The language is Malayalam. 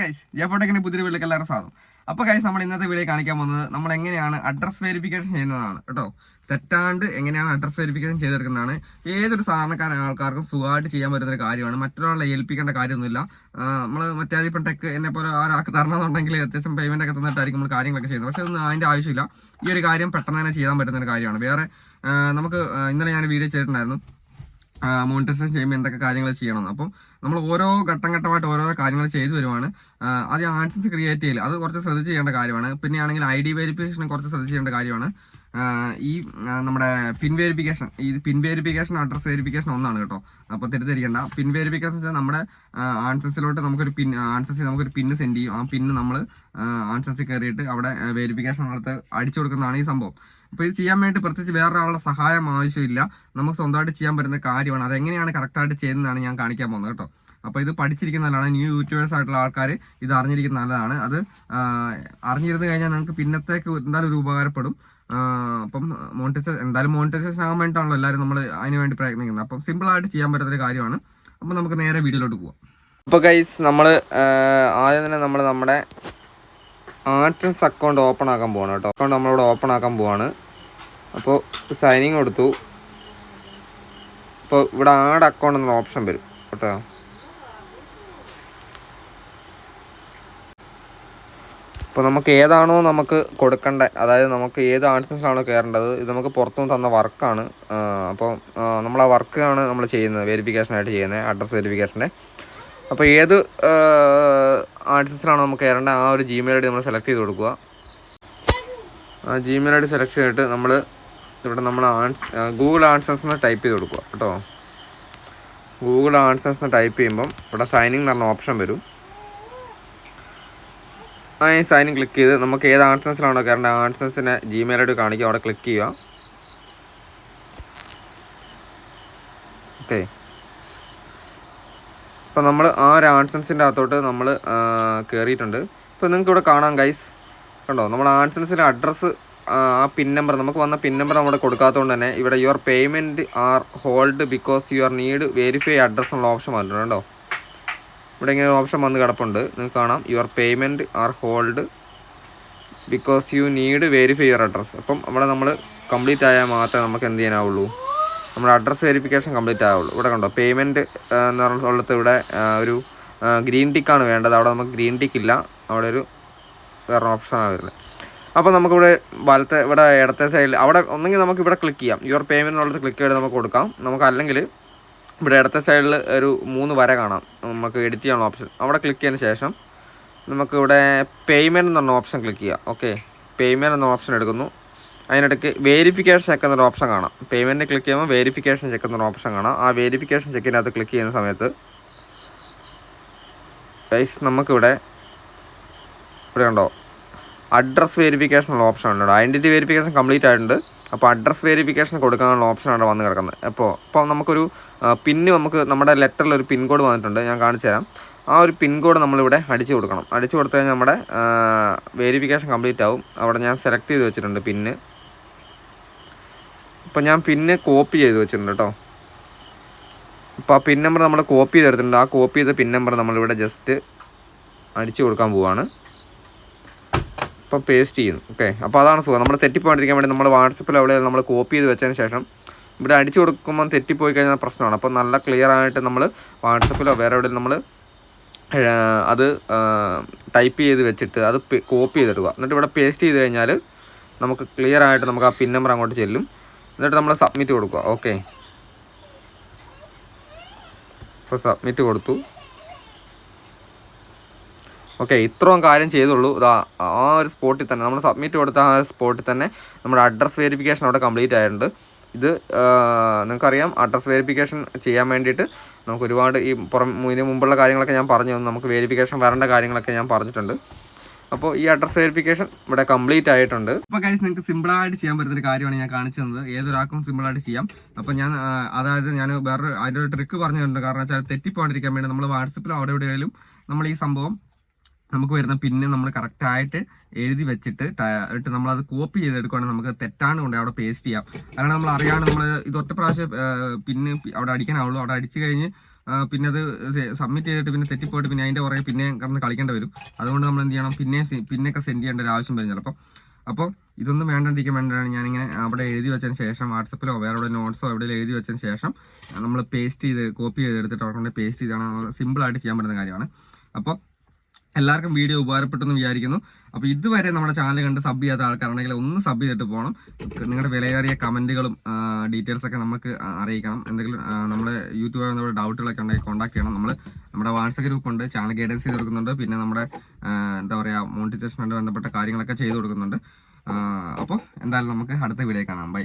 ഗൈസ് ജെഫോട്ടെക്കിന്റെ പുതിയ വീട്ടിലേക്ക് എല്ലാവരും സ്വാഗതം. അപ്പോൾ ഗൈസ് നമ്മൾ ഇന്നത്തെ വീഡിയോ കാണിക്കാൻ പോകുന്നത് നമ്മൾ എങ്ങനെയാണ് അഡ്രസ് വെരിഫിക്കേഷൻ ചെയ്യുന്നതാണ് കേട്ടോ. തെറ്റാണ്ട് എങ്ങനെയാണ് അഡ്രസ് വെരിഫിക്കേഷൻ ചെയ്തെടുക്കുന്നതാണ്. ഏതൊരു സാധാരണക്കാരൻ ആൾക്കാർക്കും സുഖമായിട്ട് ചെയ്യാൻ പറ്റുന്ന ഒരു കാര്യമാണ്. മറ്റൊരാളെ ഏൽപ്പിക്കേണ്ട കാര്യമൊന്നുമില്ല. നമ്മൾ മറ്റേ ഇപ്പം ടെക്ക് എന്നെ പോലെ ഒരാൾക്ക് തരണമെന്നുണ്ടെങ്കിൽ അത്യാവശ്യം പേയ്മെന്റ് ഒക്കെ തന്നിട്ടായിരിക്കും നമ്മൾ കാര്യങ്ങളൊക്കെ ചെയ്യുന്നത്. പക്ഷേ ഒന്നും അതിന്റെ ആവശ്യമില്ല. ഈ ഒരു കാര്യം പെട്ടെന്ന് തന്നെ ചെയ്യാൻ പറ്റുന്ന ഒരു കാര്യമാണ്. വേറെ നമുക്ക് ഇന്നലെ ഞാൻ വീഡിയോ ചെയ്തിട്ടുണ്ടായിരുന്നു. മോണിറ്റൈസേഷൻ ചെയ്യുമ്പോൾ എന്തൊക്കെ കാര്യങ്ങൾ ചെയ്യണം അപ്പം നമ്മൾ ഓരോ ഘട്ടം ഘട്ടമായിട്ട് ഓരോ കാര്യങ്ങൾ ചെയ്തു വരുവാണ്. ആദ്യം ആൻസൻസ് ക്രിയേറ്റ് ചെയ്യില്ല അത് കുറച്ച് ശ്രദ്ധിച്ച് ചെയ്യേണ്ട കാര്യമാണ്. പിന്നെ ആണെങ്കിൽ ഐ ഡി വെരിഫിക്കേഷൻ കുറച്ച് ശ്രദ്ധിച്ച് ചെയ്യേണ്ട കാര്യമാണ്. ഈ നമ്മുടെ പിൻ വെരിഫിക്കേഷൻ ഈ പിൻ വെരിഫിക്കേഷൻ അഡ്രസ് വെരിഫിക്കേഷൻ ഒന്നാണ് കേട്ടോ. അപ്പോൾ തിരുത്തിരിക്കേണ്ട പിൻ വെരിഫിക്കേഷൻ വെച്ചാൽ നമ്മുടെ ആൻസൻസിലോട്ട് നമുക്കൊരു പിൻ ആൻസൻസിൽ നമുക്കൊരു പിന്ന് സെൻഡ് ചെയ്യും. ആ പിന്ന് നമ്മൾ ആൻസൻസിൽ കയറിയിട്ട് അവിടെ വെരിഫിക്കേഷൻ അടുത്ത് അടിച്ചു കൊടുക്കുന്നതാണ് ഈ സംഭവം. അപ്പോൾ ഇത് ചെയ്യാൻ വേണ്ടി പ്രത്യേകിച്ച് വേറൊരാളുടെ സഹായം ആവശ്യമില്ല. നമുക്ക് സ്വന്തമായിട്ട് ചെയ്യാൻ പറ്റുന്ന കാര്യമാണ്. അതെങ്ങനെയാണ് കറക്റ്റായിട്ട് ചെയ്യുന്നതാണ് ഞാൻ കാണിക്കാൻ പോകുന്നത് കേട്ടോ. അപ്പോൾ ഇത് പഠിച്ചിരിക്കുന്ന നല്ലതാണ് ന്യൂ യൂട്യൂബേഴ്സ് ആയിട്ടുള്ള ആൾക്കാർ ഇത് അറിഞ്ഞിരിക്കുന്ന നല്ലതാണ്. അത് അറിഞ്ഞിരുന്നു കഴിഞ്ഞാൽ നിങ്ങൾക്ക് പിന്നത്തേക്ക് എന്തായാലും ഒരു ഉപകാരപ്പെടും. അപ്പം മോണിറ്റൈസേഷൻ എന്തായാലും മോണിറ്റൈസേഷൻ ആകാൻ വേണ്ടിയിട്ടാണല്ലോ എല്ലാവരും നമ്മൾ അതിന് വേണ്ടി പ്രയത്നിക്കുന്നത്. അപ്പം സിമ്പിളായിട്ട് ചെയ്യാൻ പറ്റുന്ന ഒരു കാര്യമാണ്. അപ്പം നമുക്ക് നേരെ വീഡിയോയിലോട്ട് പോവാം. അപ്പോൾ ഗൈസ് നമ്മൾ ആദ്യം തന്നെ നമ്മൾ നമ്മുടെ ആർട്ടിൻസ് അക്കൗണ്ട് ഓപ്പൺ ആക്കാൻ പോവാണ് കേട്ടോ. അക്കൗണ്ട് നമ്മളിവിടെ ഓപ്പൺ ആക്കാൻ പോവാണ്. അപ്പോൾ സൈനിങ് കൊടുത്തു. അപ്പോൾ ഇവിടെ ആഡ് അക്കൗണ്ട് എന്നുള്ള ഓപ്ഷൻ വരും കേട്ടോ. അപ്പോൾ നമുക്ക് ഏതാണോ നമുക്ക് കൊടുക്കേണ്ട അതായത് നമുക്ക് ഏത് ആർട്സിലാണോ കയറേണ്ടത് ഇത് നമുക്ക് പുറത്തുനിന്ന് തന്ന വർക്കാണ് അപ്പോൾ നമ്മൾ ആ വർക്കാണ് നമ്മൾ ചെയ്യുന്നത് വെരിഫിക്കേഷനായിട്ട് ചെയ്യുന്നത് അഡ്രസ്സ് വെരിഫിക്കേഷന്റെ അപ്പോൾ ഏത് ആർട്ടിസ്റ്റിലാണോ നമുക്ക് കയറേണ്ട ആ ഒരു ജിമെയിൽ ഐ ഡി നമ്മൾ സെലക്ട് ചെയ്ത് കൊടുക്കുക. ആ ജിമെയിൽ ഐ ഡി സെലക്ട് ചെയ്തിട്ട് നമ്മൾ ഇവിടെ നമ്മൾ ആൻസ് ഗൂഗിൾ ആൻസേഴ്സ് എന്ന് ടൈപ്പ് ചെയ്ത് കൊടുക്കുക കേട്ടോ. ഗൂഗിൾ ആൻസേഴ്സ് എന്ന് ടൈപ്പ് ചെയ്യുമ്പം ഇവിടെ സൈനിങ് എന്ന് പറഞ്ഞ ഓപ്ഷൻ വരും. ആ ഈ സൈനിങ് ക്ലിക്ക് ചെയ്ത് നമുക്ക് ഏത് ആൻസേഴ്സിലാണോ ആ ആൻസേഴ്സിനെ ജിമെയിൽ ഡി കാണിക്കുക അവിടെ ക്ലിക്ക് ചെയ്യുക. ഓക്കെ അപ്പോൾ നമ്മൾ ആ ഒരു ആൻസൻസിന്റെ അകത്തോട്ട് നമ്മൾ കയറിയിട്ടുണ്ട് ഇപ്പോൾ നിങ്ങൾക്ക് ഇവിടെ കാണാം ഗൈസ് കണ്ടോ? നമ്മൾ ആൻസൻസിന്റെ അഡ്രസ്സ് ആ പിൻ നമ്പർ നമുക്ക് വന്ന പിൻ നമ്പർ നമ്മുടെ കൊടുക്കാത്തതുകൊണ്ട് തന്നെ ഇവിടെ your payment are hold because your need verify address എന്നുള്ള ഓപ്ഷൻ വന്നിട്ടുണ്ട് കേട്ടോ. ഇവിടെ ഇങ്ങനെ ഓപ്ഷൻ വന്ന് കിടപ്പുണ്ട്. നിങ്ങൾക്ക് കാണാം. Your payment are hold because you need verify your address അപ്പം അവിടെ നമ്മൾ കംപ്ലീറ്റ് ആയാൽ മാത്രമേ നമുക്ക് എന്ത് ചെയ്യാനാവുള്ളൂ? നമ്മുടെ അഡ്രസ്സ് വെരിഫിക്കേഷൻ കംപ്ലീറ്റ് ആവുള്ളൂ. ഇവിടെ കണ്ടോ? പേയ്മെന്റ് എന്ന് സ്ഥലത്ത് ഇവിടെ ഒരു ഗ്രീൻ ടിക്കാണ് വേണ്ടത്. അവിടെ നമുക്ക് ഗ്രീൻ ടിക്ക് ഇല്ല. അവിടെ ഒരു വേറെ ഓപ്ഷനാണ് വരുന്നത്. അപ്പോൾ നമുക്കിവിടെ വലത്തെ ഇവിടെ ഇടത്തെ സൈഡിൽ അവിടെ ഒന്നെങ്കിൽ നമുക്ക് ഇവിടെ ക്ലിക്ക് ചെയ്യാം. യുവർ പേയ്മെന്റ് എന്നുള്ളത് ക്ലിക്ക് ചെയ്ത് നമുക്ക് കൊടുക്കാം. നമുക്ക് അല്ലെങ്കിൽ ഇവിടെ ഇടത്തെ സൈഡിൽ ഒരു മൂന്ന് വര കാണാം. നമുക്ക് എഡിറ്റ് ചെയ്യാനുള്ള ഓപ്ഷൻ അവിടെ ക്ലിക്ക് ചെയ്തതിന് ശേഷം നമുക്കിവിടെ പേയ്മെന്റ് എന്ന് പറഞ്ഞ ഓപ്ഷൻ ക്ലിക്ക് ചെയ്യാം. ഓക്കെ പേയ്മെന്റ് എന്ന ഓപ്ഷൻ എടുക്കുന്നു. അതിനിടയ്ക്ക് വേരിഫിക്കേഷൻ ചെക്ക് എന്നൊരു ഓപ്ഷൻ കാണാം. പേയ്മെന്റ് ക്ലിക്ക് ചെയ്യുമ്പോൾ വേരിഫിക്കേഷൻ ചെക്ക് എന്നൊരു ഓപ്ഷൻ കാണാം. ആ വേരിഫിക്കേഷൻ ചെക്കിനകത്ത് ക്ലിക്ക് ചെയ്യുന്ന സമയത്ത് ഗൈസ് നമുക്കിവിടെ ഇവിടെ ഉണ്ടോ? അഡ്രസ് വെരിഫിക്കേഷൻ ഉള്ള ഓപ്ഷൻ ഉണ്ട് ഐഡന്റിറ്റി വെരിഫിക്കേഷൻ കംപ്ലീറ്റ് ആയിട്ടുണ്ട്. അപ്പോൾ അഡ്രസ് വെരിഫിക്കേഷൻ കൊടുക്കാനുള്ള ഓപ്ഷനാണ് വന്ന് കിടക്കുന്നത്. അപ്പോൾ ഇപ്പോൾ നമുക്കൊരു പിന്ന് നമുക്ക് നമ്മുടെ ലെറ്ററിൽ ഒരു പിൻ കോഡ് വന്നിട്ടുണ്ട്. ഞാൻ കാണിച്ചു തരാം. ആ ഒരു പിൻ കോഡ് നമ്മളിവിടെ അടിച്ച് കൊടുക്കണം. അടിച്ചു കൊടുത്തു കഴിഞ്ഞാൽ നമ്മുടെ വെരിഫിക്കേഷൻ കംപ്ലീറ്റ് ആവും. അവിടെ ഞാൻ സെലക്ട് ചെയ്ത് വെച്ചിട്ടുണ്ട് പിന്ന് ഇപ്പോൾ ഞാൻ പിന്ന് കോപ്പി ചെയ്ത് വെച്ചിട്ടുണ്ട് കേട്ടോ. അപ്പോൾ ആ പിൻ നമ്പർ നമ്മൾ കോപ്പി ചെയ്തെടുത്തിട്ടുണ്ട് ആ കോപ്പി ചെയ്ത പിൻ നമ്പർ നമ്മളിവിടെ ജസ്റ്റ് അടിച്ചു കൊടുക്കാൻ പോവാണ്. അപ്പോൾ പേസ്റ്റ് ചെയ്യുന്നു. ഓക്കെ അപ്പോൾ അതാണ് സുഖം. നമ്മൾ തെറ്റിപ്പോകാണ്ടിരിക്കാൻ വേണ്ടി നമ്മൾ വാട്സപ്പിൽ അവിടെ നമ്മൾ കോപ്പി ചെയ്ത് വെച്ചതിന് ശേഷം ഇവിടെ അടിച്ചു കൊടുക്കുമ്പോൾ തെറ്റിപ്പോയി കഴിഞ്ഞാൽ പ്രശ്നമാണ്. അപ്പോൾ നല്ല ക്ലിയർ ആയിട്ട് നമ്മൾ വാട്സപ്പിലോ വേറെ എവിടെയും നമ്മൾ അത് ടൈപ്പ് ചെയ്ത് വെച്ചിട്ട് അത് കോപ്പി ചെയ്തിടുക. എന്നിട്ട് ഇവിടെ പേസ്റ്റ് ചെയ്ത് കഴിഞ്ഞാൽ നമുക്ക് ക്ലിയർ ആയിട്ട് നമുക്ക് ആ പിൻ നമ്പർ അങ്ങോട്ട് ചെല്ലും. എന്നിട്ട് നമ്മൾ സബ്മിറ്റ് കൊടുക്കുക. ഓക്കെ അപ്പോൾ സബ്മിറ്റ് കൊടുത്തു. ഓക്കെ ഇത്രയും കാര്യം ചെയ്തുള്ളൂ. ആ ഒരു സ്പോട്ടിൽ തന്നെ നമ്മൾ സബ്മിറ്റ് കൊടുത്ത ആ ഒരു സ്പോട്ടിൽ തന്നെ നമ്മുടെ അഡ്രസ് വെരിഫിക്കേഷൻ അവിടെ കംപ്ലീറ്റ് ആയിട്ടുണ്ട്. ഇത് നിങ്ങൾക്കറിയാം അഡ്രസ് വെരിഫിക്കേഷൻ ചെയ്യാൻ വേണ്ടിയിട്ട് നമുക്ക് ഒരുപാട് ഈ പുറം ഇതിന് മുമ്പുള്ള കാര്യങ്ങളൊക്കെ ഞാൻ പറഞ്ഞു തന്നു നമുക്ക് വെരിഫിക്കേഷൻ വരേണ്ട കാര്യങ്ങളൊക്കെ ഞാൻ പറഞ്ഞിട്ടുണ്ട്. അപ്പോൾ ഈ അഡ്രസ് വെരിഫിക്കേഷൻ ഇവിടെ കംപ്ലീറ്റ് ആയിട്ടുണ്ട്. അപ്പോൾ ഗൈസ് നിങ്ങൾക്ക് സിമ്പിളായിട്ട് ചെയ്യാൻ പറ്റുന്ന ഒരു കാര്യമാണ് ഞാൻ കാണിച്ചു തന്നത്. ഏതൊരാൾക്കും സിമ്പിളായിട്ട് ചെയ്യാം. അപ്പോൾ ഞാൻ അതായത് ഞാൻ വേറെ അതിന്റെ ഒരു ട്രിക്ക് പറഞ്ഞു തന്നിട്ടുണ്ട് കാരണം വെച്ചാൽ തെറ്റിപ്പോണ്ടിരിക്കാൻ വേണ്ടി നമ്മൾ വാട്സപ്പിലും അവിടെ എവിടെയായാലും നമ്മൾ ഈ സംഭവം നമുക്ക് വരുന്ന പിന്നെ നമ്മൾ കറക്റ്റ് ആയിട്ട് എഴുതി വെച്ചിട്ട് ഇട്ട് നമ്മൾ അത് കോപ്പി ചെയ്തെടുക്കുകയാണെങ്കിൽ നമുക്ക് തെറ്റാണ് കൊണ്ട് അവിടെ പേസ്റ്റ് ചെയ്യാം. കാരണം നമ്മൾ അറിയാണ്ട് നമ്മൾ ഇത് ഒറ്റ പ്രാവശ്യം പിന്നെ അവിടെ അടിക്കാനാവുള്ളൂ അവിടെ അടിച്ചു കഴിഞ്ഞ് പിന്നെ അത് സബ്മിറ്റ് ചെയ്തിട്ട് പിന്നെ തെറ്റിപ്പോയിട്ട് പിന്നെ അതിന്റെ പുറകെ പിന്നെ കിടന്ന് കളിക്കേണ്ടി വരും. അതുകൊണ്ട് നമ്മൾ എന്ത് ചെയ്യണം? പിന്നെ പിന്നെയൊക്കെ സെൻഡ് ചെയ്യേണ്ട ഒരു ആവശ്യം വരും ചിലപ്പോൾ അപ്പോൾ ഇതൊന്നും വേണ്ടിയിരിക്കാൻ വേണ്ടിയാണ് ഞാനിങ്ങനെ അവിടെ എഴുതി വെച്ചതിന് ശേഷം വാട്സപ്പിലോ വേറെ എവിടെ നോട്ട്സോ എവിടെയെങ്കിലും എഴുതി വെച്ചതിന് ശേഷം നമ്മൾ പേസ്റ്റ് ചെയ്ത് കോപ്പി ചെയ്ത് എടുത്തിട്ട് അവിടെ കൊണ്ട് പേസ്റ്റ് ചെയ്താണ്. സിമ്പിളായിട്ട് ചെയ്യാൻ പറ്റുന്ന കാര്യമാണ്. അപ്പോൾ എല്ലാവർക്കും വീഡിയോ ഉപകാരപ്പെട്ടെന്ന് വിചാരിക്കുന്നു. അപ്പോൾ ഇതുവരെ നമ്മുടെ ചാനൽ കണ്ട് സബ് ചെയ്യാത്ത ആൾക്കാരാണെങ്കിൽ ഒന്ന് സബ് ചെയ്തിട്ട് പോകണം നിങ്ങളുടെ വിലയേറിയ കമന്റുകളും ഡീറ്റെയിൽസ് ഒക്കെ നമുക്ക് അറിയിക്കണം. എന്തെങ്കിലും നമ്മുടെ യൂട്യൂബ് നമ്മുടെ ഡൗട്ടുകളൊക്കെ ഉണ്ടെങ്കിൽ കോൺടാക്ട് ചെയ്യണം. നമ്മൾ നമ്മുടെ വാട്സപ്പ് ഗ്രൂപ്പ് ഉണ്ട്. ചാനൽ ഗൈഡൻസ് ചെയ്ത് കൊടുക്കുന്നുണ്ട്. പിന്നെ നമ്മുടെ എന്താ പറയുക മോണിറ്റൈസേഷനുമായിട്ട് ബന്ധപ്പെട്ട കാര്യങ്ങളൊക്കെ ചെയ്ത് കൊടുക്കുന്നുണ്ട്. അപ്പോൾ എന്തായാലും നമുക്ക് അടുത്ത വീഡിയോ കാണാം. ബൈ